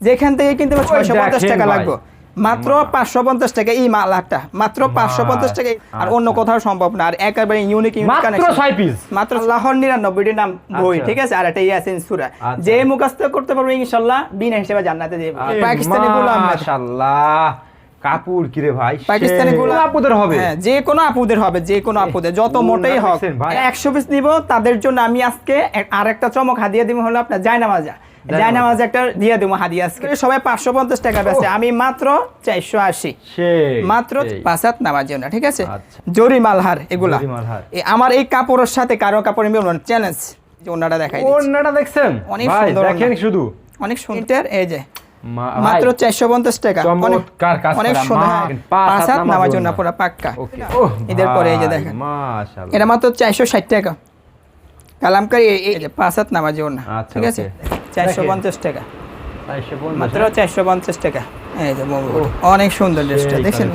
যেখান থেকে কিনতে পারবে ছয়শো পঞ্চাশ টাকা। লাগবে। মাত্র পাঁচশো পঞ্চাশ টাকা এই মালাটা মাত্র পাঁচশো পঞ্চাশ টাকা আর অন্য আচ্ছা। কোথাও সম্ভব না। আর একেবারে ইউনিক ইউনিক মাত্র কানেকশন ছয় পিস নিরানব্বইটি নাম বই আচ্ছা। ঠিক আছে? আর এটা ইয়াসিন সুরা। আচ্ছা। যে মুখস্থ করতে পারবে ইনশাল্লাহ বিনা হিসেবে জান্নাতে দেবে। পাকিস্তানি গোলাম না। মাশাআল্লাহ। কাপুর কিরে ভাই পাকিস্তানি গোলাম আপুদের হবে? হ্যাঁ যে কোনো আপুদের হবে যে কোনো আপুদের। যত মোটেই হোক একশো পিস নিব তাদের জন্য আমি আজকে আরেকটা চমক হাদিয়া দিব হলো আপনার জায়নামাজা। জায়নামাজ একটা দিয়ে দেবো হাদিয়া আজকে। সবাই পাঁচশো পঞ্চাশ টাকা আমি মাত্র চারশো আশি। মাত্র। পাঁচ হাত নামার জন্য ঠিক আছে? আচ্ছা। জরি মালহার এগুলা। আমার এই কাপড়ের সাথে কারও কাপড় মিলন চ্যালেঞ্জ যে দেখাই। দেখছেন? অনেক সুন্দর দেখেন শুধু। অনেক সুন্দর এই যে। মাত্র চারশো পঞ্চাশ টাকা। অনেক হ্যাঁ, পাঁচ হাত নামার জন্য। পুরো পাক্কা। এদের পরে এই যে দেখেন। এটা মাত্র চারশো ষাট টাকা। কালামকারি এই- যে পাঁচ হাত নামার জন্য আচ্ছা, ঠিক আছে। চারশো পঞ্চাশ টাকা। মাত্র হ্যাঁ? চারশো পঞ্চাশ টাকা। এই যে অনেক সুন্দর ড্রেসটা দেখছেন।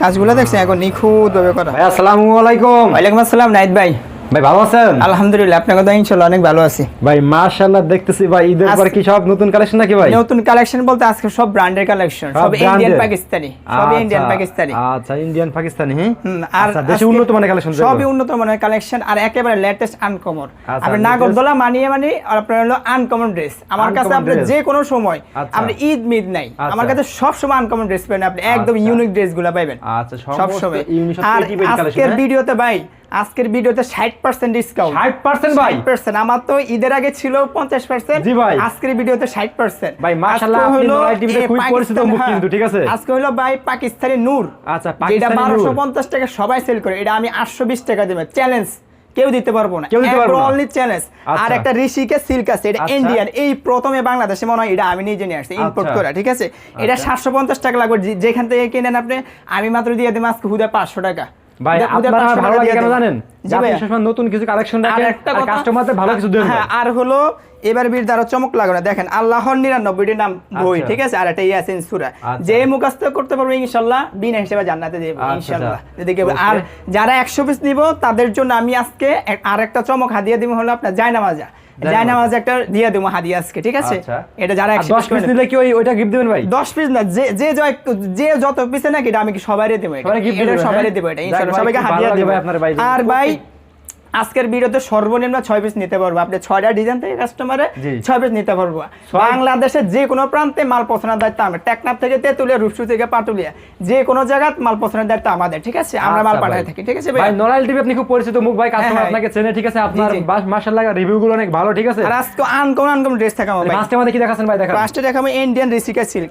কাজগুলো দেখছেন এখন নিখুঁত ভাবে করা আসসালামু আলাইকুম। ওয়ালাইকুম আসসালাম নাইদ ভাই। ভাই ভালো আছেন? আলহামদুলিল্লাহ আপনার কথা ইনশাল্লাহ অনেক ভালো আছি। ভাই মাশাআল্লাহ দেখতেছি ভাই ঈদের পর কি সব নতুন কালেকশন নাকি ভাই? নতুন কালেকশন বলতে আজকে সব ব্র্যান্ডের কালেকশন সব ইন্ডিয়ান পাকিস্তানি সব আচ্ছা, ইন্ডিয়ান পাকিস্তানি আচ্ছা ইন্ডিয়ান পাকিস্তানি হ্যাঁ আর আচ্ছা, দেশে উন্নত মানের কালেকশন সবই উন্নত মানের কালেকশন আর একেবারে লেটেস্ট আনকমন আচ্ছা, আপনি নাগরদোলা মানিয়ে মানি আর আপনার হলো আনকমন ড্রেস আমার কাছে আপনি। যে কোনো সময় আচ্ছা। আপনি ঈদ মিদ নাই। আচ্ছা। আমার কাছে সব সময় আনকমন ড্রেস পাবেন আপনি একদম আচ্ছা। ইউনিক ড্রেসগুলা পাবেন আচ্ছা সব সময়। ইউনিক আর আজকের হ্যাঁ? ভিডিওতে ভাই আজকের ভিডিওতে ষাট পার্সেন্ট ডিসকাউন্ট 60% ভাই। 60% আমার তো ঈদের আগে ছিল পঞ্চাশ পার্সেন্ট জি ভাই। আজকের ভিডিওতে ষাট পার্সেন্ট ভাই, মাশাআল্লাহ, আপনি নড়াই টিভিতে খুবই পরিচিত মুখ কিন্তু, ঠিক আছে? হ্যাঁ। আজকে হলো ভাই পাকিস্তানি নূর। আচ্ছা, পাকিস্তানি নূর। বারোশো পঞ্চাশ টাকা সবাই সেল করে। এটা আমি আটশো বিশ টাকা দেবে। চ্যালেঞ্জ কেউ দিতে পারব না। কেউ দিতে পারব না? অনলি চ্যালেঞ্জ আচ্ছা। আর একটা ঋষিকে সিল্ক আছে। এটা আচ্ছা। ইন্ডিয়ান এই প্রথমে বাংলাদেশে মনে হয় এটা আমি নিজে নিয়ে আসছি। ইম্পোর্ট আচ্ছা। করা ঠিক আছে? এটা সাতশো পঞ্চাশ টাকা লাগবে। যেখান থেকে কিনেন আপনি আমি মাত্র দিয়ে দেবো আজকে হুদা পাঁচশো টাকা। ভাই হুদা- হুদা আপনার ভালো লাগে কেন জানেন? জি আপনি ভাইয়া। সবসময় নতুন কিছু কালেকশন আর রাখেন একটা কাস্টমারদের ভালো কিছু দেন হ্যাঁ আর হলো এবার বীর দ্বারা চমক দেখেন আল্লাহর নিরানব্বইটি নাম বই আচ্ছা। ঠিক আছে? আর এটা ইয়াসিন সুরা। আচ্ছা। যে মুখস্থ করতে পারবে ইনশাল্লাহ বিনা হিসেবে জান্নাতে দেবে আচ্ছা, ইনশাল্লাহ। যদি কেউ- আর যারা একশো পিস নিব তাদের জন্য আমি আজকে আর একটা চমক হাদিয়া দিব হলো আপনার জায়নামাজা। জায়নামাজ। একটা দিয়ে দেবো হাদিয়া আজকে ঠিক আছে আচ্ছা। এটা যারা দশ 10 পিস নিলে কি ওই ওইটা গিফট দিবেন ভাই দশ পিস না যে যে যে যত পিসে নাকি এটা আমি কি সবাই দেবো এটা। সবাই gift এটা দিবেন, সবাই হ্যাঁ? দেবো এটা সবাইকে হাদিয়া দেবো। আর ভাই আজকের ভিডিওতে সর্বনিম্ন ছয় পিস নিতে পারব। আপনি ছয়টা ডিজাইন থেকে কাস্টমারে ছয় পিস নিতে পারব। বাংলাদেশের যে কোনো প্রান্তে মাল পৌঁছানোর দায়িত্ব আমরা। টেকনাফ থেকে তেতুলিয়া রূপসু থেকে পাটুলিয়া যে কোনো জায়গায় মাল পৌঁছানোর দায়িত্ব আমাদের ঠিক আছে? আমরা মাল আচ্ছা পাঠাই থাকি ঠিক আছে ভাই? নরাইল টিভি আপনি খুব পরিচিত মুখ ভাই কাস্টমার হ্যাঁ, আপনাকে চেনে ঠিক আছে? আপনার। মাশাআল্লাহ রিভিউ গুলো অনেক ভালো ঠিক আছে? আর আজকে আনকমন আনকমন ড্রেস থাকাবো ভাই। ফার্স্টে আমাদের কি দেখাচ্ছেন ভাই দেখান। ফার্স্টে দেখাবো Indian Risika silk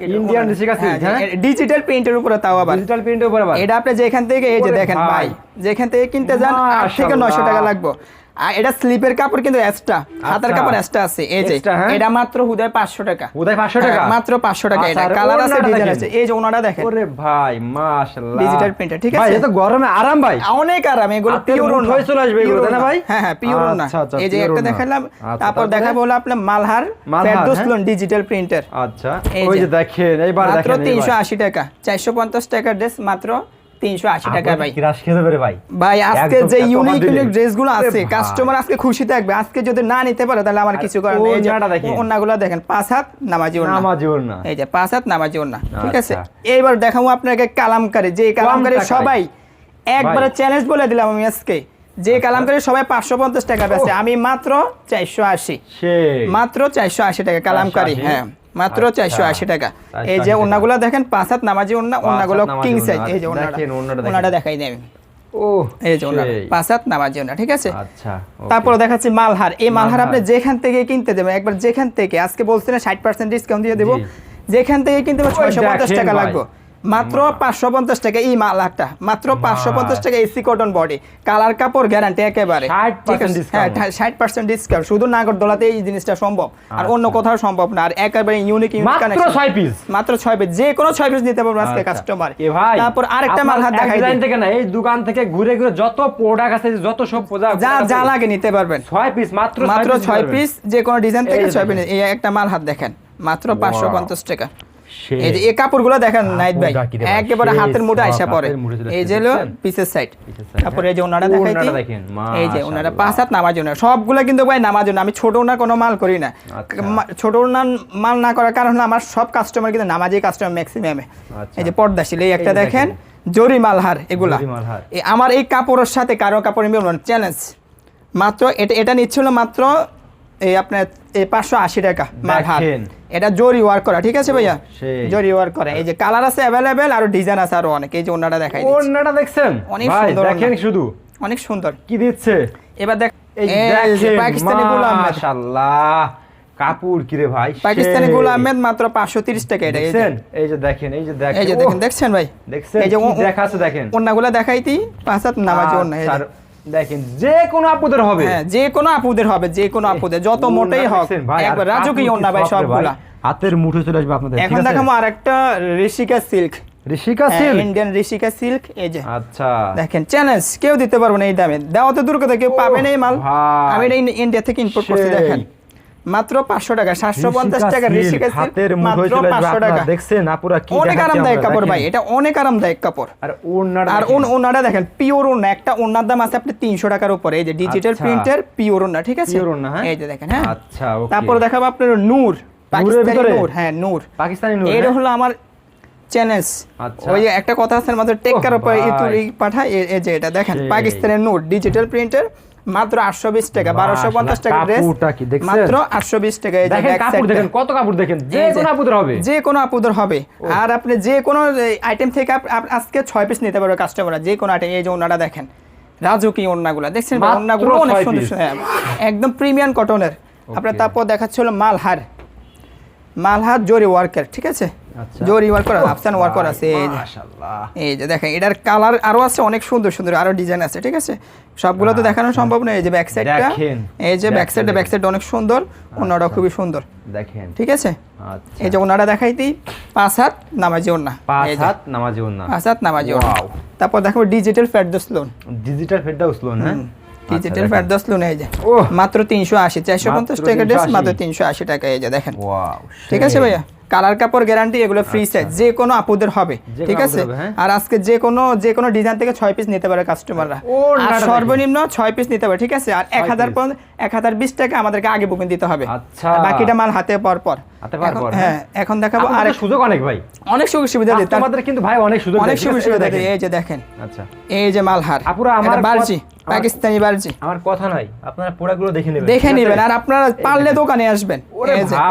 Risika silk, হ্যাঁ? ডিজিটাল প্রিন্টের উপরে তাও আবার। ডিজিটাল প্রিন্টের উপর এটা আপনি যেখান থেকে এই যে দেখেন ভাই। যেখান থেকে কিনতে যান আট থেকে মাশাআল্লাহ। নয়শো টাকা লাগবে। আর এটা স্লিপের কাপড় কিন্তু এক্সট্রা হাতের আচ্ছা। কাপড় এক্সট্রা আছে এই যে হ্যাঁ? এটা মাত্র হুদায় পাঁচশো টাকা। উদয় 500 টাকা? হ্যাঁ, মাত্র পাঁচশো টাকা আচ্ছা, এটা। কালার আছে ডিজাইন আছে। এই যে ওনাটা দেখেন। ওরে ভাই মাশাআল্লাহ Digital printer, ঠিক ভাই এটা গরমে আরাম ভাই। অনেক আরাম এগুলো পিওর মুঠোয় চলে আসবে এগুলো, তাই না ভাই? হ্যাঁ হ্যাঁ পিওর না আচ্ছা, এই যে একটা দেখালাম তারপর? দেখাবো হলো আপনার মালহার ডিজিটাল প্রিন্টার আচ্ছা ওই যে। দেখেন এইবার মাত্র দেখেন তিনশো আশি টাকা চারশো পঞ্চাশ টাকার ড্রেস মাত্র তিনশো আশি টাকা ভাই। ক্রাশ খেতে পারে ভাই। ভাই আজকে যে ইউনিক ইউনিক ড্রেসগুলো আছে কাস্টমার আজকে খুশি থাকবে। আজকে যদি না নিতে পারে তাহলে আমার কিছু করার নেই। এই দেখেন। পাঁচ হাত নামাজি ওড়না। নামাজি ওড়না। এই যে পাঁচ হাত নামাজি ওড়না। ঠিক আছে। এইবার দেখাবো আপনাকে কালামকারী। যে কালামকারী সবাই একবারে চ্যালেঞ্জ বলে দিলাম আমি আজকে। যে আচ্ছা। কালামকারী সবাই পাঁচশো পঞ্চাশ টাকা বেচে। আমি মাত্র চারশো আশি। মাত্র চারশো আশি টাকা কালামকারী হ্যাঁ। মাত্র আচ্ছা। চারশো আশি টাকা এই যে অন্যগুলো দেখেন পাঁচ হাত নামাজি ওড়না অন্যগুলো কিং সাইজ এই যে। ওড়নাটা দেখাই দেয় ঠিক আছে তারপর okay। দেখাচ্ছি মালহার এই মালহার মালহার। আপনি যেখান থেকে কিনতে দেবেন একবার যেখান থেকে আজকে বলছিলেন ষাট পার্সেন্ট ডিসকাউন্ট দিয়ে দেবো যেখান থেকে কিনতে ছয়শো পঞ্চাশ টাকা। লাগবে মাত্র পাঁচশো পঞ্চাশ টাকা এই মালহারটা মাত্র পাঁচশো পঞ্চাশ টাকা এসি কটন বডি কালার কাপড় গ্যারান্টি একেবারে। 60% ঠিক আছে? discount। হ্যাঁ ষাট পার্সেন্ট ডিসকাউন্ট শুধু নাগরদোলাতে এই জিনিসটা সম্ভব। আর অন্য আচ্ছা। কোথাও সম্ভব না। আর একেবারে ইউনিক ইউনিক মাত্র কানেকশন ছয় পিস মাত্র ছয় পিস যে কোনো ছয় পিস নিতে পারবেন আজকে আচ্ছা। কাস্টমার তারপর আরেকটা মাল হাত দেখাই থেকে না এই দোকান থেকে ঘুরে ঘুরে যত প্রোডাক্ট আছে যত সব প্রোডাক্ট যা যা লাগে নিতে পারবেন। ছয় পিস মাত্র মাত্র ছয় পিস যে কোনো ডিজাইন থেকে ছয় পিস এই একটা মাল হাত দেখেন। মাত্র পাঁচশো পঞ্চাশ টাকা। এই যে এই কাপড়গুলো দেখেন নাইট ভাই একেবারে হাতের মুঠে আইসা পড়ে চলে এই যে হলো পিসের সাইড তারপরে। এই যে ওনারা দেখাইছি এই যে ওনারা পাঁচ হাত নামার জন্য। সবগুলো কিন্তু ভাই নামার জন্য। আমি ছোট ওনার কোনো মাল করি না। আচ্ছা। ছোট ওনার মাল না করার কারণ আমার সব কাস্টমার কিন্তু নামাজি কাস্টমার ম্যাক্সিমামে। এই যে পর্দাশীল এই একটা দেখেন। জরি মালহার এগুলা। আমার এই কাপড়ের সাথে কারও কাপড় মিলন চ্যালেঞ্জ মাত্র এটা এটা নিচ্ছিল মাত্র এই আপনার এই পাঁচশো আশি টাকা মালহার। এটা জরি ওয়ার্ক করা ঠিক আছে ভাইয়া। জরি ওয়ার্ক করা। এই যে কালার আছে অ্যাভেলেবেল আর ডিজাইন আছে আরও অনেক। এই যে ওনাটা দেখাই দিচ্ছি। ওড়নাটা দেখছেন? অনেক সুন্দর দেখেন শুধু। অনেক সুন্দর। কি দিচ্ছে? এবার দেখ এই দেখেন পাকিস্তানি গুল আহমেদ মাশাআল্লাহ। কাপুর কি রে ভাই পাকিস্তানি সেই। গুল আহমেদ মাত্র পাঁচশো তিরিশ টাকা এটা দেখছেন? এই যে দেখেন এই যে দেখেন। এই যে দেখেন দেখছেন ভাই? দেখছেন এই যে দেখাচ্ছে দেখেন। ওনাগুলো দেখাইতি পাঁচ হাত নামাজি ওনা এই দেখেন যে কোনো আপুদের হবে। হ্যাঁ যে কোনো আপুদের হবে যে কোনো আপুদের যত মোটেই হোক আর একবার ভাই সবগুলা। হাতের মুঠো চলে আসবে আপনাদের এখন দেখাবো আরেকটা Rishika silk. Rishika silk? Indian Rishika silk এই যে। আচ্ছা। দেখেন চ্যালেঞ্জ কেউ দিতে পারব না এই দামে। দেওয়া তো দূর কথা কেউ পাবে না এই মাল। আমি এটা ইন্ডিয়া থেকে ইম্পোর্ট করছি দেখেন। মাত্র পাঁচশো টাকা সাতশো পঞ্চাশ ঋষিকা টাকা সিল্ক, হাতের মুঠোয় চলে টাকা। দেখছেন আপুরা কি অনেক আরামদায়ক কাপড় ভাই এটা অনেক আরামদায়ক কাপড়। আর ওড়নাটা আর ওন ওনাটা দেখেন পিওর ওনা একটা ওনার দাম আছে আপনি তিনশো টাকার উপরে এই যে ডিজিটাল। প্রিন্টের পিওর ওনা ঠিক আছে? Pure ওড়না, হ্যাঁ? এই যে দেখেন হ্যাঁ? আচ্ছা ওকে তারপর দেখাবো আপনার নূর পাকিস্তানি নূর হ্যাঁ নূর। পাকিস্তানি নূর এটা হ্যাঁ? হলো আমার আচ্ছা। ওই যে একটা কথা আছে মাত্র টেক্কার উপরে ইতুরি পাঠায় এই যে এটা দেখেন পাকিস্তানের নোট ডিজিটাল প্রিন্টের মাত্র আটশো বিশ টাকা বারোশো পঞ্চাশ টাকা ড্রেস? মাত্র আটশো বিশ টাকা এই দেখেন কাপড় দেখেন কত কাপড় দেখেন যে কোনো আপুদের হবে। যে কোনো আপুদের হবে। আর আপনি যে কোনো আইটেম থেকে আজকে ছয় পিস নিতে পারবে কাস্টমাররা যে কোনো আইটেম এই যে ওনারা দেখেন। রাজুকি ওন্নাগুলা দেখছেন ওন্নাগুলো অনেক সুন্দর হ্যাঁ, একদম প্রিমিয়াম কটনের আপনার তারপর দেখাচ্ছে হলো মালহার। মালহার জরি ওয়ার্কার ঠিক আছে? আচ্ছা। জরি ওয়ার্কার আফসান ওয়ার্কার আছে এই যে। মাশাআল্লাহ। এই যে দেখেন এটার কালার আরও আছে অনেক সুন্দর সুন্দর আরও ডিজাইন আছে ঠিক আছে? সবগুলো তো দেখানো সম্ভব না এই যে ব্যাক সাইডটা এই যে ব্যাক সাইডটা ব্যাক সাইডটা অনেক সুন্দর ওনাটা আচ্ছা। খুবই সুন্দর দেখেন। ঠিক আছে? আচ্ছা। এই যে ওনারা দেখাইতেই পাঁচ হাত নামাজি ওনা পাঁচ হাত নামাজি ওড়না। পাঁচ হাত নামাজি ওনা তারপর দেখাবো ডিজিটাল ফেরদোস লোন ডিজিটাল ফেডটা উসলোন হ্যাঁ? ডিজিটাল ফেরদোস লোন এই যে। মাত্র তিনশো আশি চারশো পঞ্চাশ মাত্র টাকা ড্রেস মাত্র তিনশো আশি। টাকা এই যে দেখেন। ওয়াও ঠিক আছে ভাইয়া? কালার কাপড় গ্যারান্টি এগুলো ফ্রি সাইজ যে কোনো আপুদের হবে ঠিক আছে? হ্যাঁ। আর আজকে যে কোনো যে কোনো ডিজাইন থেকে ছয় পিস নিতে পারে কাস্টমাররা আর সর্বনিম্ন ছয় পিস নিতে পারে ঠিক আছে? আর এক হাজার। এক হাজার বিশ টাকা আমাদেরকে আগে বুকিং দিতে হবে। আচ্ছা। বাকিটা মাল হাতে পর। পর এখন- হ্যাঁ এখন দেখাবো আর সুযোগ অনেক ভাই। অনেক সুযোগ সুবিধা দিই তার- আমাদের কিন্তু ভাই অনেক সুযোগ অনেক সুযোগ সুবিধা দেখেন। এই যে দেখেন। আচ্ছা। এই যে মালহার আপুরা, আমার আমার- পাকিস্তানি বার্জি আমার কথা নাই আপনারা প্রোডাক্টগুলো দেখে নেবেন। দেখে নেবেন আর আপনারা পারলে দোকানে আসবেন।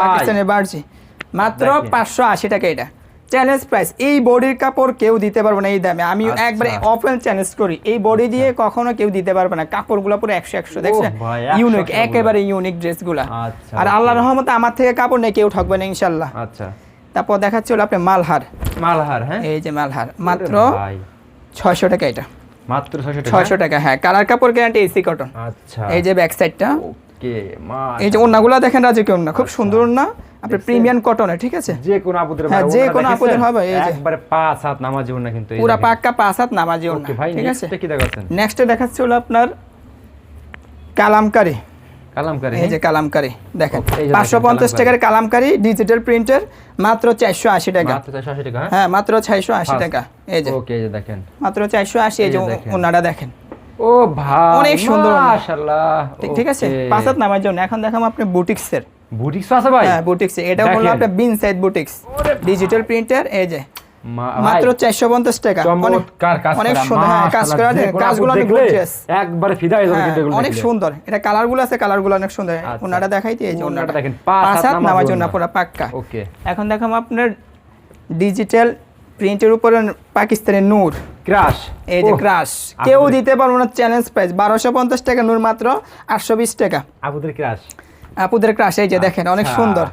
পাকিস্তানের বার্জি মাত্র। পাঁচশো আশি টাকা এটা। চ্যালেঞ্জ প্রাইস এই বডির কাপড় কেউ দিতে পারবে না এই দামে। আমি আচ্ছা। একবারে ওপেন চ্যালেঞ্জ করি। এই বডি দিয়ে কখনো কেউ দিতে পারবে না। কাপড়গুলো পুরো একশো একশো দেখছেন? ইউনিক একেবারে। ইউনিক ড্রেসগুলো আচ্ছা, আর. আল্লাহ রহমতে আমার থেকে কাপড় নেই কেউ ঠকবে না ইনশাল্লাহ আচ্ছা। তারপর দেখাচ্ছি হলো আপনি মালহার। মালহার হ্যাঁ? এই যে মালহার। মাত্র ছয়শো টাকা এটা। মাত্র 600 টাকা? ছয়শো টাকা হ্যাঁ। কালার কাপড় গ্যারান্টি এসি কটন আচ্ছা। এই যে ব্যাক সাইডটা ওকে মা এই যে ওন্নাগুলো দেখেন রাজু কেউ না খুব সুন্দর না আপনি প্রিমিয়াম কটন ঠিক আছে? যে কোন আপুদের হ্যাঁ, যে কোনো আপুদের হবে, এই যে। একবারে পাঁচ হাত নামাজি ওনা কিন্তু পুরো পুরা পাক্কা পাঁচ হাত নামাজি ওন্না ঠিক আছে? নেক্সটে কি দেখাচ্ছেন? নেক্সটে দেখাচ্ছি হলো আপনার কালামকারি। কালামকারী এই যে কালামকারি দেখেন এই যে পাঁচশো পঞ্চাশ কালামকারী। টাকার কালামকারি ডিজিটাল প্রিন্টের মাত্র চারশো আশি টাকা। মাত্র 480 টাকা হ্যাঁ? হ্যাঁ মাত্র ছয়শো আশি Fast. টাকা এই যে। ওকে এই যে দেখেন। মাত্র চারশো আশি এই এই যে যে দেখেন। ও ভাই অনেক সুন্দর মাশাআল্লাহ ঠিক- আছে। নামার জন্য। এখন দেখাম আপনি বুটিক্সের। বুটিক্স আছে ভাই? হ্যাঁ বুটিক্স। এটা হলো আপনার বিন সাইড বুটিক্স। ডিজিটাল প্রিন্টার এই যে। মাত্র ভাই, চারশো পঞ্চাশ টাকা। অনেক চমৎকার কাজ অনেক সুন্দর। কাজ করা কাজগুলো অনেক দেখলে একবারে ফিদা হয়ে যাবে কিন্তু অনেক সুন্দর। এটা কালারগুলো আছে কালারগুলো অনেক সুন্দর। দেখাইতে এই যে ওনাটা ওনাটা। দেখেন, পাঁচ পাঁচ হাত হাত নামার নামার জন্য। জন্য পুরো পাক্কা। ওকে। এখন দেখাম আপনার ডিজিটাল প্রিন্টের উপরে পাকিস্তানের নূর। ক্রাশ। এই যে ক্রাশ। কেউ দিতে পারব না চ্যালেঞ্জ প্রাইস বারোশো পঞ্চাশ টাকা নূর মাত্র আটশো বিশ টাকা। আপুদের ক্রাশ। আপুদের ক্রাশ এই যে দেখেন অনেক আচ্ছা। সুন্দর।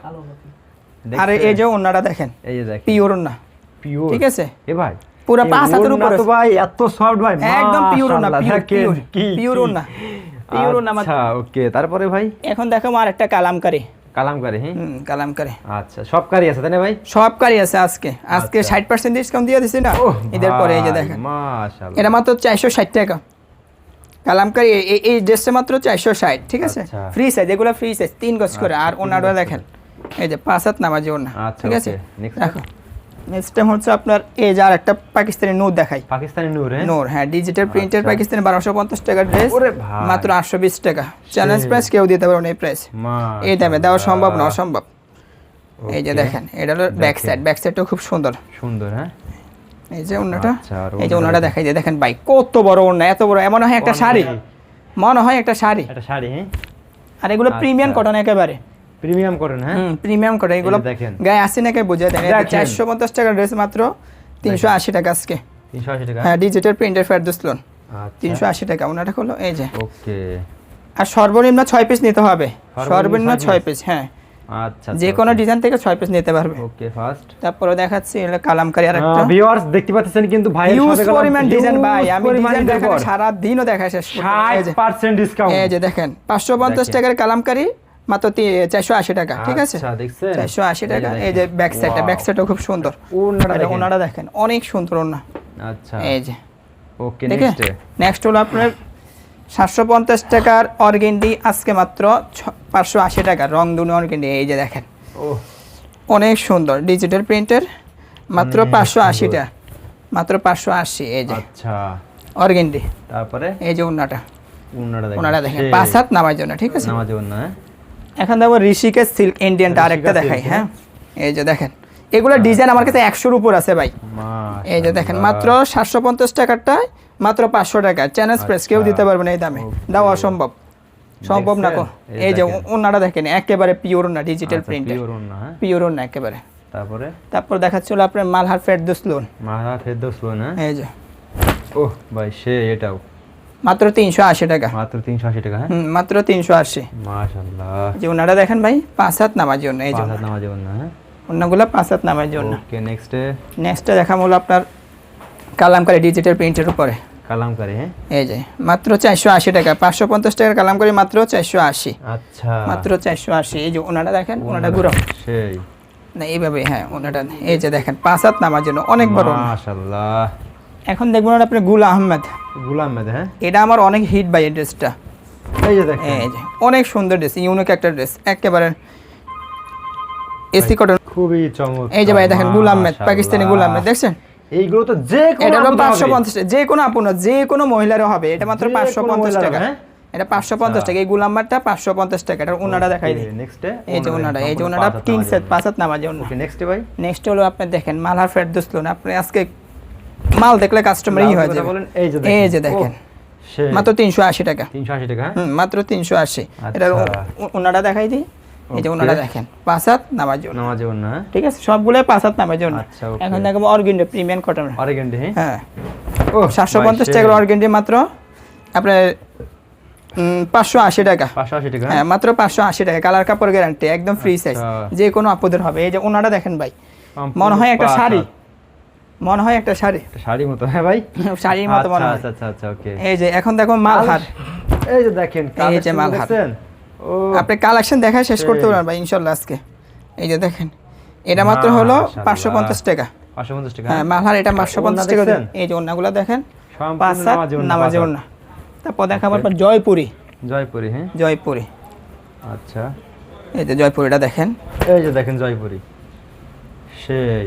আর এই যে ওনারা দেখেন এই যে দেখেন। পিওর না পিওর ঠিক আছে? এ ভাই পুরা পাঁচ হাতের উপরে। তো ভাই এত সফট ভাই একদম পিওর না পিওর পিওর না পিওর না আচ্ছা ওকে তারপরে ভাই? এখন দেখাবো আর একটা কালামকারি। কালামকারী হ্যাঁ? কালামকারি। আচ্ছা সব কারি আছে তাই না ভাই? সব কারি আছে আজকে। আজকে আচ্ছা। ষাট পার্সেন্ট ডিসকাউন্ট দিয়ে দিছি না? ঈদের পরে এই যে দেখেন। মাশাআল্লাহ। এটা মাত্র চারশো ষাট টাকা। কালামকারি এই- এই ড্রেসটা মাত্র চারশো ষাট ঠিক আছে? আচ্ছা। ফ্রি সাইজ এগুলো ফ্রি সাইজ তিন গজ করে। আর ওনারা দেখেন এই যে পাঁচ হাত নামাজি আচ্ছা, ঠিক আছে. দেখো টাইম হচ্ছে আপনার এই যে আর একটা পাকিস্তানি নূর দেখাই। পাকিস্তানি নূর হ্যাঁ? নূর হ্যাঁ ডিজিটাল প্রিন্টের আচ্ছা। পাকিস্তানি বারোশো পঞ্চাশ টাকার ড্রেস মাত্র আটশো বিশ টাকা। চ্যালেঞ্জ প্রাইস কেউ দিতে পারবে না এই প্রাইস এই দামে দেওয়া সম্ভব না অসম্ভব। এই যে দেখেন এটা হলো ব্যাক সাইড ব্যাক সাইডটাও খুব সুন্দর। সুন্দর হ্যাঁ? এই যে ওনাটা আচ্ছা, এই যে ওনাটা দেখাই যে দেখেন ভাই কত বড় ওড়না এত বড় এমন হয় একটা শাড়ি। মনে হয় একটা শাড়ি। এটা শাড়ি হ্যাঁ? আর এগুলো প্রিমিয়াম আচ্ছা। কটন একেবারে। প্রিমিয়াম করেন হ্যাঁ? প্রিমিয়াম কটন এগুলো দেখেন। গায়ে আসি নাকি বুঝে দেন দেখেন। চারশো পঞ্চাশ টাকার ড্রেস মাত্র তিনশো আশি টাকা আজকে। তিনশো আশি টাকা? হ্যাঁ ডিজিটাল প্রিন্টের ফেরদোস লোন তিনশো আশি টাকা ওনাটা হলো এই যে। ওকে। আর সর্বনিম্ন ছয় পিস নিতে হবে। সর্বনিম্ন ছয় পিস হ্যাঁ। আচ্ছা যে কোনো ডিজাইন থেকে ছয় পিস নিতে পারবে। ওকে ফার্স্ট তারপরে দেখাচ্ছি এগুলো কালামকারি আর একটা ভিউয়ার্স দেখতে পাচ্ছেন কিন্তু ভাই হিউজ পরিমাণ ডিজাইন ভাই আমি ডিজাইন দেখালে সারা দিনও দেখা শেষ করতে পারি। এই যে। 60% ডিসকাউন্ট এই যে দেখেন পাঁচশো পঞ্চাশ দেখেন। টাকার কালামকারি মাত্র চারশো আশি টাকা ঠিক আছে? আচ্ছা চারশো আশি টাকা। এই যে ব্যাক সাইডটা ব্যাক সাইডটাও খুব সুন্দর। ওনারা দেখেন। অনেক সুন্দর ওনা। আচ্ছা। এই যে। ওকে নেক্সট নেক্সট হলো আপনার সাতশো পঞ্চাশ টাকার অর্গেন্ডি আজকে মাত্র পাঁচশো আশি টাকা রং দুনি অর্গেন্ডি এই যে দেখেন। অনেক সুন্দর ডিজিটাল প্রিন্টের মাত্র পাঁচশো। আশিটা মাত্র পাঁচশো আশি এই যে। আচ্ছা। অর্গেন্ডি। তারপরে? এই যে ওনাটা। ওনাটা দেখেন। ওনারা দেখেন। পাঁচ হাত নামার জন্য ঠিক আছে? নামাজ না হ্যাঁ? এখন দেখো ঋষিকের সিল্ক ইন্ডিয়ানটা আরেকটা দেখাই হ্যাঁ? এই যে দেখেন এগুলো ডিজাইন আমার কাছে একশোর উপর আছে ভাই। এই যে দেখেন মাত্র সাতশো পঞ্চাশ টাকারটায় মাত্র পাঁচশো টাকা। চ্যানেল প্রেস কেউ দিতে পারবে না এই দামে. দেওয়া অসম্ভব। সম্ভব না কো এই যে ওনারা দেখেন একেবারে পিওর না ডিজিটাল প্রিন্ট হ্যাঁ? পিওর না একেবারে। তারপরে? তারপর দেখাচ্ছিল আপনার মালহার ফেরদোস লোন মাহা ফেরদৌস লোন হ্যাঁ? এই যে। ওহ ভাই সে এটাও। মাত্র তিনশো আশি টাকা। মাত্র তিনশো আশি টাকা হ্যাঁ? মাত্র তিনশো আশি। মাশাল্লাহ যে ওনারা দেখেন ভাই পাঁচ হাত নামার জন্য এই পাঁচ জন্য হাত নামাজ ওড়না হ্যাঁ? অন্যগুলো পাঁচ হাত নামার জন্য। ওকে নেক্সটে দেখাম হলো আপনার কালামকারি ডিজিটাল প্রিন্টের উপরে। কালামকারি হ্যাঁ? এই যে মাত্র চারশো আশি টাকা পাঁচশো পঞ্চাশ টাকার কালামকারি মাত্র চারশো আশি। আচ্ছা। মাত্র চারশো আশি এই যে ওনাটা দেখেন ওনাটা ঘুরো সেই। না এইভাবে হ্যাঁ ওনাটা এই যে দেখেন পাঁচ হাত নামার জন্য অনেক বড় ওড়না। এখন দেখবেন আপনি গুল আহমেদ। গুলাম মেদ হ্যাঁ? এটা আমার অনেক হিট বাই ড্রেসটা এই যে দেখেন। এই যে অনেক সুন্দর ড্রেস ইউনিক একটা ড্রেস একেবারে এসি কটন খুবই চমৎকার। এই যে ভাই দেখেন গুল আহমেদ পাকিস্তানি গুল আহমেদ দেখছেন? এইগুলো তো যে কোনো এটা হলো পাঁচশো হবে। পঞ্চাশ যে কোনো আপন যে কোনো মহিলারও হবে। এটা মাত্র পাঁচশো পঞ্চাশ টাকা। হ্যাঁ? এটা পাঁচশো পঞ্চাশ টাকা এই গুলাম্বারটা পাঁচশো পঞ্চাশ টাকা এটা ওনারা দেখাই দিই। নেক্সটে এই যে ওনারা এই যে ওনারা কিং সেট পাঁচ হাত ওকে নেক্সটে ভাই? নেক্সট হলো আপনি দেখেন মালহার ফেরদোস লোন। আপনি আজকে মাল দেখলে কাস্টমারই হয়ে যাবে। বলেন এই যে এই যে দেখেন। মাত্র তিনশো আশি টাকা। তিনশো আশি টাকা হ্যাঁ? মাত্র তিনশো আশি। এটা আচ্ছা। ওনারা দেখাই দিই। এই যে. ওনারা দেখেন। পাঁচ হাত নামার জন্য হ্যাঁ? ঠিক আছে? সবগুলোই পাঁচ হাত নামার জন্য আচ্ছা, এখন দেখব অর্গিন্ডে প্রিমিয়াম কটন। অরিগেন্ডি হ্যাঁ? হ্যাঁ। ও সাতশো পঞ্চাশ টাকার অর্গেন্ডি মাত্র। আপনার পাঁচশো আশি টাকা। পাঁচশো আশি টাকা হ্যাঁ? মাত্র পাঁচশো আশি টাকা। কালার কাপড় গ্যারান্টি একদম ফ্রি সাইজ আচ্ছা। যে কোনো আপদের হবে। এই যে ওনারা দেখেন ভাই। মনে হয় একটা শাড়ি। মনে হয় একটা শাড়ি। শাড়ি মতো হ্যাঁ ভাই? শাড়ির মতো মনে আচ্ছা হয়। আচ্ছা আচ্ছা আচ্ছা ওকে। এই যে এখন দেখো মালহার এই যে দেখেন এই যে মালহার। আপনি কালেকশন দেখা শেষ করতে পারবেন ভাই ইনশাল্লাহ আজকে। এই যে দেখেন এটা মাত্র হলো মাশাআল্লাহ। পাঁচশো পঞ্চাশ টাকা। পাঁচশো পঞ্চাশ টাকা হ্যাঁ? মালহার এটা পাঁচশো ওড়না পঞ্চাশ টাকা দেখছেন? এই যে ওনাগুলো দেখেন পাঁচ নামাজে হাত। তারপর দেখাবার পর জয়পুরি। জয়পুরি হ্যাঁ? জয়পুরি। আচ্ছা। এই যে জয়পুরিটা দেখেন। এই যে দেখেন জয়পুরি।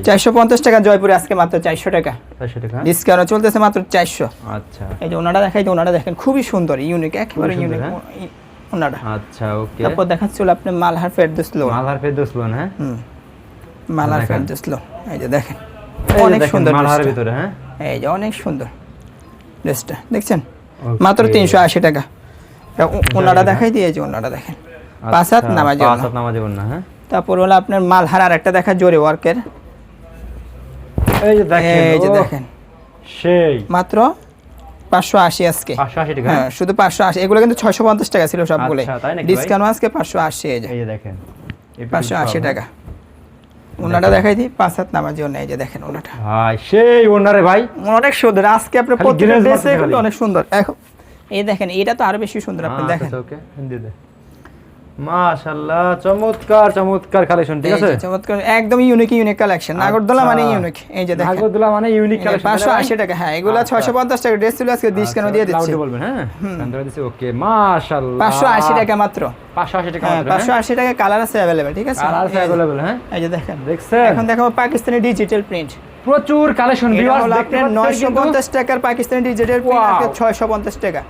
চারশো পঞ্চাশ টাকা জয়পুরি আজকে মাত্র চারশো টাকা। টাকা? ডিসকাউন্ট চলতেছে মাত্র চারশো। আচ্ছা। এই যে ওনারা দেখাই যে ওনারা দেখেন খুবই সুন্দর ইউনিক একেবারে ইউনিক হ্যাঁ? ওনারা। আচ্ছা ওকে। তারপর দেখাচ্ছিল আপনি মালহার ফেরদোস মালহার ফেরদৌস লোন হ্যাঁ? হুম। মালহার। ফেরদোস এই যে দেখেন অনেক সুন্দর ড্রেসটা। ভিতরে হ্যাঁ? এই যে অনেক সুন্দর ড্রেসটা দেখছেন? মাত্র তিনশো আশি টাকা। ওনারা দেখাই দিয়ে যে ওনারা দেখেন। পাঁচ হাত আচ্ছা, নামাজে পাঁচ হাত নামাজে হ্যাঁ? তারপর হলো আপনার মালহার আর একটা দেখা জোরে ওয়ার্কের এই যে দেখেন এই যে দেখেন। সেই। মাত্র পাঁচশো আশি আজকে। হ্যাঁ শুধু পাঁচশো আশি। এগুলো কিন্তু ছয়শো পঞ্চাশ টাকা ছিল সবগুলো আচ্ছা, ডিসকাউন্ট আজকে পাঁচশো আশি এই যে। দেখেন এই পাঁচশো আশি সব, টাকা। ওনাটা দেখাই দিই পাঁচ হাত নামার জন্য এই যে দেখেন ওনাটা। ভাই সেই ওনারে ভাই। অনেক সুন্দর। আজকে আপনি খালি প্রত্যেকটা গ্লেজ কিন্তু অনেক সুন্দর। এখন এই দেখেন এটা তো আরও বেশি সুন্দর আপনি দেখেন। ওকে দিয়ে দে। মাশাআল্লাহ চমৎকার চমৎকার কালেকশন ঠিক এই আছে যে চমৎকার একদম ইউনিক ইউনিক কালেকশন নাগরদোলা মানে ইউনিক এই যে দেখেন নাগরদোলা মানে ইউনিক কালেকশন পাঁচশো আশি টাকা হ্যাঁ এগুলো আচ্ছা। ছয়শো পঞ্চাশ টাকা ড্রেস ছিল আজকে ডিসকাউন্ট দিয়ে দিচ্ছি বলবেন হ্যাঁ কান্দরা দিছি ওকে মাশাআল্লাহ পাঁচশো আশি টাকা মাত্র 580 টাকা হ্যাঁ মাত্র পাঁচশো আশি টাকা কালার আছে অ্যাভেলেবেল ঠিক আছে কালার এই যে- अवेलेबल হ্যাঁ এই যে দেখেন দেখছেন এখন দেখাবো পাকিস্তানি ডিজিটাল প্রিন্ট প্রচুর কালেকশন এটা ভিউয়ার্স হলো দেখতে আপনার পাচ্ছেন নয়শো কিন্তু পঞ্চাশ টাকার পাকিস্তানি ডিজিটাল প্রিন্ট Wow. আজকে ছয়শো পঞ্চাশ টাকা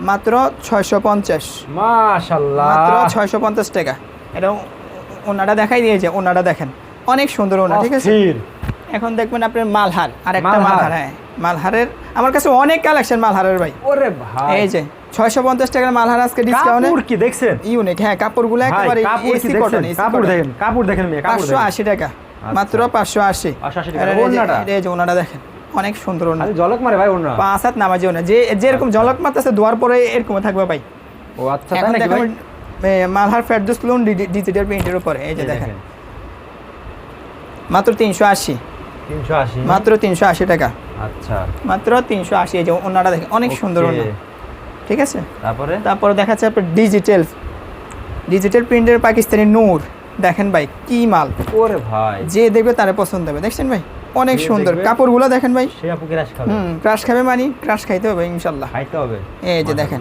মাত্র ছয়শো পঞ্চাশ। মাত্র ছয়শো পঞ্চাশ টাকা। এটা ওনারা দেখাই দিয়েছে ওনারা দেখেন। অনেক সুন্দর ওনা ঠিক আছে? এখন দেখবেন আপনার মালহার আর একটা মালহার। হ্যাঁ। মালহারের আমার কাছে অনেক কালেকশন মালহারের ভাই। ওরে ভাই। এই যে ছয়শো পঞ্চাশ টাকার মালহার আজকে ডিসকাউন্টে কাপড় কি দেখছেন? ইউনিক হ্যাঁ কাপড়গুলো একেবারে এসি কটন কাপড় দেখেন কাপড় দেখেন মেয়ে পাঁচশো আশি টাকা মাত্র পাঁচশো আশি। 580 টাকা। আর এই যে- ওনাটা দেখেন। অনেক সুন্দর ওনা ঝলক মারে ভাই ওনা পাঁচ হাত নামাজি ওনা যে যেরকম ঝলক মারতেছে দোয়ার পরে এরকম থাকবে ভাই। ও আচ্ছা এখন দেখেন মালহার ফেরদুস লোন ডিজিটাল প্রিন্টের উপরে। এই যে দেখেন। মাত্র তিনশো আশি। 380 মাত্র তিনশো আশি টাকা। আচ্ছা। মাত্র তিনশো আশি। এই যে ওনাটা দেখেন অনেক সুন্দর ওনা ঠিক আছে? তারপরে? তারপরে দেখাচ্ছে আপনার ডিজিটাল ডিজিটাল প্রিন্টের পাকিস্তানি নূর। দেখেন ভাই কি মাল। ওরে ভাই। যে দেখবে তারে পছন্দ হবে। দেখছেন ভাই? অনেক সুন্দর। কাপড়গুলো দেখেন ভাই। হুম ক্রাশ খাবে মানি ক্রাশ খাইতে হবে ইনশাল্লাহ। খাইতে হবে। এই যে দেখেন।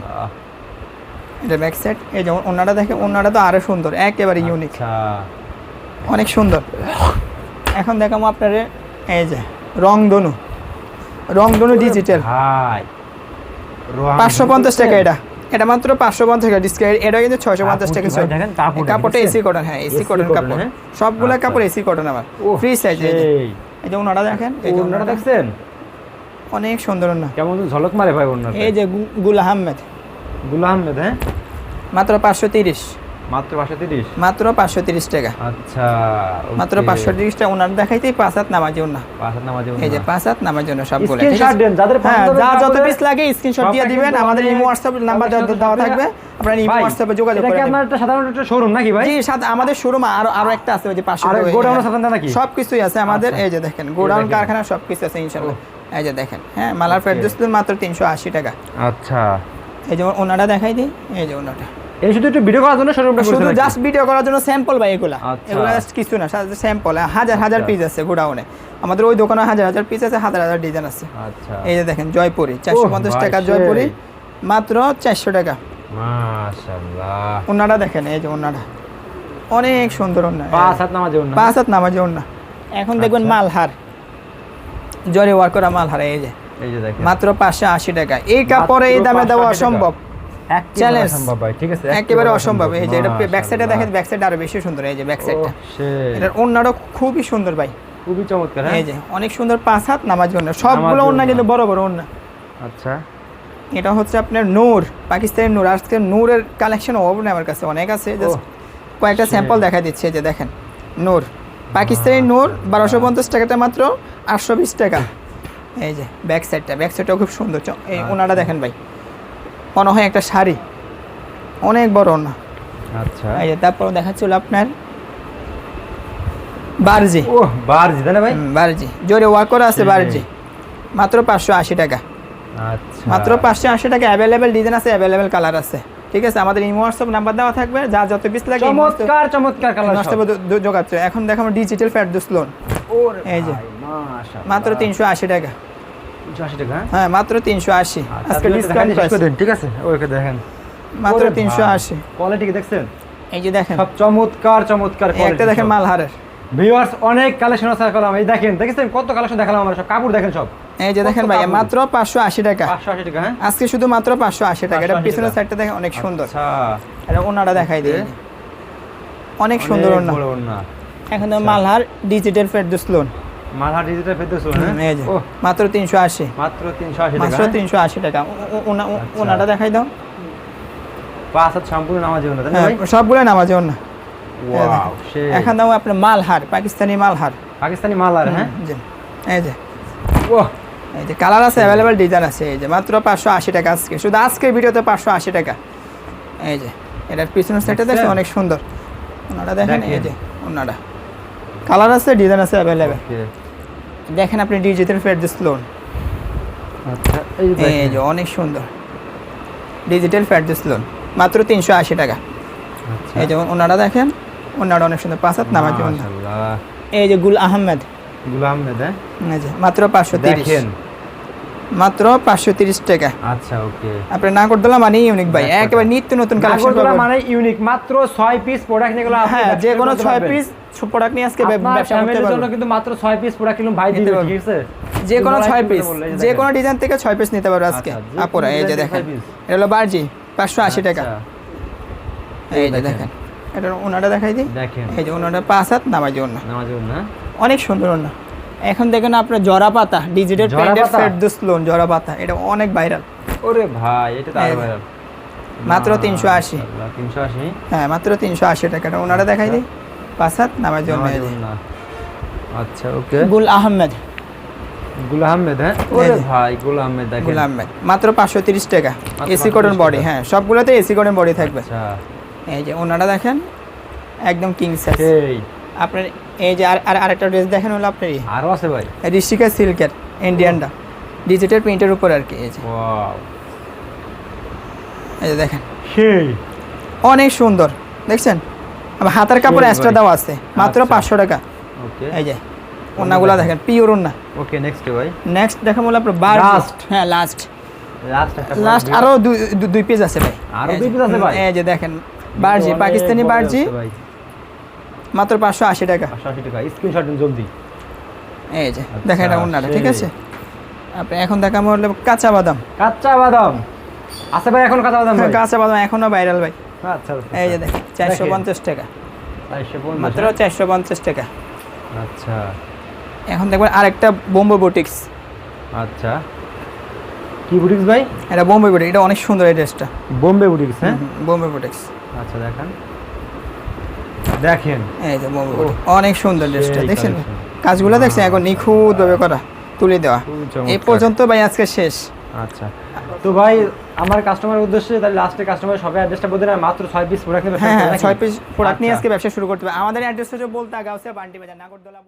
এটা ব্যাক সাইড এই যে ওনাটা দেখেন ওনাটা তো আরও সুন্দর একেবারে ইউনিক আচ্ছা অনেক সুন্দর। এখন দেখাবো আপনারে এই যে রংধনু রংধনু ডিজিটাল পাঁচশো পঞ্চাশ টাকা এটা। এটা মাত্র পাঁচশো পঞ্চাশ টাকা ডিসকাউন্ট এটা কিন্তু ছয়শো পঞ্চাশ টাকা ভাই? কাপড়টা এসি কটন হ্যাঁ এসি কটন কাপড়। হ্যাঁ? সবগুলা আচ্ছা। কাপড় এসি কটন আবার। ও, ফ্রি সাইজ সেই। এই যে ওনারা দেখেন এই যে ওড়নাটা দেখছেন? অনেক সুন্দর না কেমন ঝলক মারে ভাই ওনারা এই যে গুল আহমেদ। গুল আহমেদ হ্যাঁ? মাত্র পাঁচশো তিরিশ। মাত্র পাঁচশো তিরিশ? মাত্র পাঁচশো তিরিশ টাকা। আচ্ছা মাত্র okay। পাঁচশো তিরিশ টাকা ওনার দেখাইতেই পাঁচ হাত নামার জন্য। পাঁচ হাত নামাজে এই যে পাঁচ হাত নামার জন্য সবগুলো ঠিক স্ক্রিনশট দেন যাদের হ্যাঁ যা যত পিস লাগে স্ক্রিনশট দিয়ে দিবেন আমাদের ইমো হোয়াটসঅ্যাপ নাম্বার দেওয়া থাকবে। আপনারা ইমো ভাই, হোয়াটসঅ্যাপে যোগাযোগ এটা কি আপনার একটা সাধারণ একটা শোরুম নাকি ভাই? জি সাথে আমাদের শোরুম আরও আরও একটা আছে ওই যে পাশে আর গোডাউন। আছে নাকি? সবকিছুই আছে আমাদের। আচ্ছা। এই যে দেখেন গোডাউন কারখানা সবকিছু আছে ইনশাআল্লাহ। এই যে দেখেন হ্যাঁ মালার ফেরদৌস মাত্র তিনশো আশি টাকা। আচ্ছা। এই যে ওনাটা দেখাই দিই এই যে ওনাটা। এই শুধু একটু ভিডিও করার জন্য শোরুমটা শুধু জাস্ট ভিডিও করার জন্য স্যাম্পল ভাই এগুলা। আচ্ছা। এগুলা জাস্ট কিছু না স্যাম্পল হাজার হাজার আচ্ছা। পিস আছে গোডাউনে। আমাদের ওই দোকানে হাজার হাজার পিস আছে হাজার হাজার ডিজাইন আছে। আচ্ছা। এই যে দেখেন জয়পুরি চারশো পঞ্চাশ টাকা জয়পুরি মাত্র চারশো টাকা। মাশাআল্লাহ। ওনাটা দেখেন এই যে ওনাটা অনেক সুন্দর ওনা পাঁচ হাত নামাজে ওড়না পাঁচ হাত নামাজে ওনা এখন দেখবেন আচ্ছা। মালহার। জরে ওয়ার করা মালহার এই যে। এই যে দেখেন। মাত্র পাঁচশো আশি টাকা। এই কাপড়ে এই দামে দেওয়া 580 অসম্ভব। একেবারে। অসম্ভব ভাই ঠিক আছে? একেবারে অসম্ভব। এই যে এটা ব্যাক সাইডে দেখেন ব্যাক সাইড আরও বেশি সুন্দর। এই যে ব্যাক সাইডটা এটার ওনাটা খুবই সুন্দর ভাই। খুবই চমৎকার হ্যাঁ? এই যে অনেক সুন্দর পাঁচ হাত নামাজ জন্য সবগুলো ওড়না। কিন্তু বড় বড় ওনা আচ্ছা। এটা হচ্ছে আপনার নূর পাকিস্তানের নূর। আজকে নূরের কালেকশন অভাব নেই আমার কাছে অনেক আছে। জাস্ট কয়েকটা। স্যাম্পল দেখা দিচ্ছে এই যে দেখেন নূর। পাকিস্তানি নূর বারোশো পঞ্চাশ টাকাটা মাত্র আটশো বিশ টাকা। এই যে ব্যাক সাইডটা ব্যাক সাইডটাও খুব সুন্দর। এই আচ্ছা। ওনাটা দেখেন ভাই। মনে হয় একটা শাড়ি। অনেক বড় ওনা আচ্ছা। এই যে তারপর দেখাচ্ছিল আপনার বারজি। ও বার জিতে না ভাই? বারজি। জোরে ওয়ার্ক করা আছে বারজি। মাত্র পাঁচশো আশি টাকা। আচ্ছা। মাত্র পাঁচশো আশি টাকা অ্যাভেলেবেল ডিজাইন আছে অ্যাভেলেবেল কালার আছে। ঠিক আছে আমাদের ইমো হোয়াটসঅ্যাপ নাম্বার দেওয়া থাকবে যা যত পিস লাগে চমৎকার চমৎকার কালার হোয়াটসঅ্যাপে যোগাযোগ এখন দেখাবো ডিজিটাল ফেরদৌস লোন ওরে এই যে। মাশাআল্লাহ। মাত্র তিনশো আশি টাকা। 380 টাকা হ্যাঁ? হ্যাঁ মাত্র তিনশো আশি। আচ্ছা, আজকে ডিসকাউন্ট করে দিন, ঠিক আছে? ওকে দেখেন। মাত্র তিনশো আশি। কোয়ালিটি দেখছেন? এই যে দেখেন। সব চমৎকার চমৎকার একটা দেখেন ভিউয়ার্স অনেক কালেকশন আছে করলাম এই দেখেন দেখেছেন? কত কালেকশন দেখালাম আমরা সব কাপড় দেখেন সব। এই যে দেখেন ভাই মাত্র পাঁচশো আশি টাকা। 580 টাকা হ্যাঁ? আজকে শুধু মাত্র পাঁচশো আশি টাকা। এটা 580 পিছনের সাইডটা দেখেন অনেক সুন্দর। আচ্ছা। এটা ওনাটা দেখাই দিই। অনেক সুন্দর ওনা। এখন Malhar digital Firdous lawn Malhar digital Firdous এই যে। ও। মাত্র তিনশো আশি। মাত্র 380 টাকা মাত্র হ্যাঁ? তিনশো আশি টাকা। ও- ও- ওনা- ও- আচ্ছা। ওনাটা দেখাই দাও। পাঁচ হাত সম্পূর্ণ নামাজ জীবন তাই না হ্যাঁ, সবগুলো নামাজে ওনা এখন দাও আপনার মালহার পাকিস্তানি মালহার। পাকিস্তানি মালহার হ্যাঁ? এই যে। ও এই যে কালার আছে অ্যাভেলেবেল ডিজাইন আছে এই যে। মাত্র পাঁচশো আশি টাকা আজকে। শুধু আজকের ভিডিওতে পাঁচশো আশি টাকা। এই যে এটার পিছনের সাইডটা দেখছেন? অনেক সুন্দর। ওনাটা দেখেন এই যে ওনাটা কালার আছে ডিজাইন আছে অ্যাভেলেবেল দেখেন আপনি ডিজিটাল ফেরদৌস লোন আচ্ছা এই যে অনেক সুন্দর। ডিজিটাল ফেরদৌস লোন মাত্র তিনশো আশি টাকা। আচ্ছা। এই যেমন ওনারা দেখেন ওনারা অনেক সুন্দর পাঁচ হাত নামাজ জন্য এই যে গুল আহমেদ। গুলাম আহমেদ হ্যাঁ? মাত্র পাঁচশো তিরিশ। দেখেন। মাত্র পাঁচশো তিরিশ টাকা। আচ্ছা ওকে। আপনি না করতে মানে ইউনিক ভাই একেবারে নিত্য নতুন কালেকশন মানে ইউনিক মাত্র 6 পিস প্রোডাক্ট গেলে আপনি হ্যাঁ যে কোনো ছয় পিস প্রোডাক্ট নিয়ে আজকে ব্যবসা করতে জন্য কিন্তু মাত্র 6 পিস প্রোডাক্ট কিলো ভাই দিবে ঠিক আছে? যে কোনো তোমরা ছয় একটু পিস যে। কোনো ডিজাইন থেকে ছয় পিস নিতে পারবে আজকে। আচ্ছা, আপুরা এই যে দেখেন। এটা হলো বার্জি পাঁচশো আশি টাকা। আচ্ছা, এই যে দেখেন। এটা ওনাটা দেখাই দিই। দেখেন। এই যে ওনাটা পাঁচ হাত নামাজ ওনা নামাজ না অনেক সুন্দর ওনা এখন দেখেন আপনার জরা পাতা ডিজিটাল প্রিন্টের পাতা? ফেরদৌস লোন জরা পাতা। এটা অনেক ভাইরাল ওরে ভাই এটা তো। ভাইরাল মাত্র 380 380 হ্যাঁ মাত্র তিনশো আশি টাকাটা ওনারা দেখাই দিই। পাঁচ হাত নামাজ আচ্ছা ওকে। গুল আহমেদ। গুল আহমেদ হ্যাঁ? ওরে ভাই গুল আহমেদ দেখেন। গুল আহমেদ। মাত্র পাঁচশো তিরিশ টাকা। AC cotton body. হ্যাঁ সবগুলোতে এসি কটন বডি থাকবে। আচ্ছা। এই যে ওনারা দেখেন একদম কিং সাইজ সেই। আপনার এই যে আর আর- আরেকটা ড্রেস দেখেন হলো আপনার আরও আছে ভাই। ঋষিকা সিল্কের ইন্ডিয়ানটা ডিজিটাল প্রিন্টের উপর আর কি এই যে। ওয়াও এই যে দেখেন। সেই। অনেক সুন্দর। দেখছেন? হাতার কাপড় এক্সট্রা। দেওয়া আছে মাত্র আচ্ছা। পাঁচশো টাকা। ওকে এই যে ওনাগুলো দেখেন পিওর ওনা ওকে নেক্সট ভাই। নেক্সট দেখেন বলে আপনার বার Last. হ্যাঁ লাস্ট লাস্ট লাস্ট আরও দুই দুই পিস আছে ভাই। আরও দুই piece আছে ভাই? এই যে দেখেন বারজি পাকিস্তানি বার্জি মাত্র পাঁচশো আশি টাকা। 80 টাকা। স্ক্রিনশট দিন জলদি। এই যে দেখেন এটা আচ্ছা, ওনাটা ঠিক আছে? আপনি এখন দেখাবো হলো কাঁচা বাদাম। কাঁচা বাদাম। আছে ভাই এখন কাঁচা বাদাম ভাই। কাঁচা বাদাম এখনও ভাইরাল ভাই। আচ্ছা আচ্ছা, এই যে দেখেন চারশো পঞ্চাশ টাকা। মাত্র হ্যাঁ? চারশো পঞ্চাশ টাকা। আচ্ছা। এখন দেখবেন আরেকটা বোম্বে বুটিক্স। আচ্ছা। কি বুটিক্স ভাই? এটা বোম্বে বুটিক এটা অনেক সুন্দর এই ড্রেসটা। বোম্বে বুটিক্স হ্যাঁ? বোম্বে বুটিক্স। আচ্ছা দেখান। দেখেন। এই যে বোম্বে বুটিক অনেক সুন্দর ড্রেসটা দেখছেন? কাজগুলো দেখছেন এখন নিখুঁতভাবে করা তুলে দেওয়া। এই পর্যন্ত ভাই আজকে শেষ। আচ্ছা। তো ভাই আমার কাস্টমারের উদ্দেশ্যে তাহলে লাস্টে কাস্টমার সবাই অ্যাড্রেসটা বলতে না মাত্র ছয় পিস প্রোডাক্ট নেবে হ্যাঁ ছয় পিস প্রোডাক্ট নিয়ে আচ্ছা। আজকে ব্যবসা শুরু করতে হবে। আমাদের অ্যাড্রেস হচ্ছে বলতে গাউসিয়া বান্টি বাজার নাগরদোলা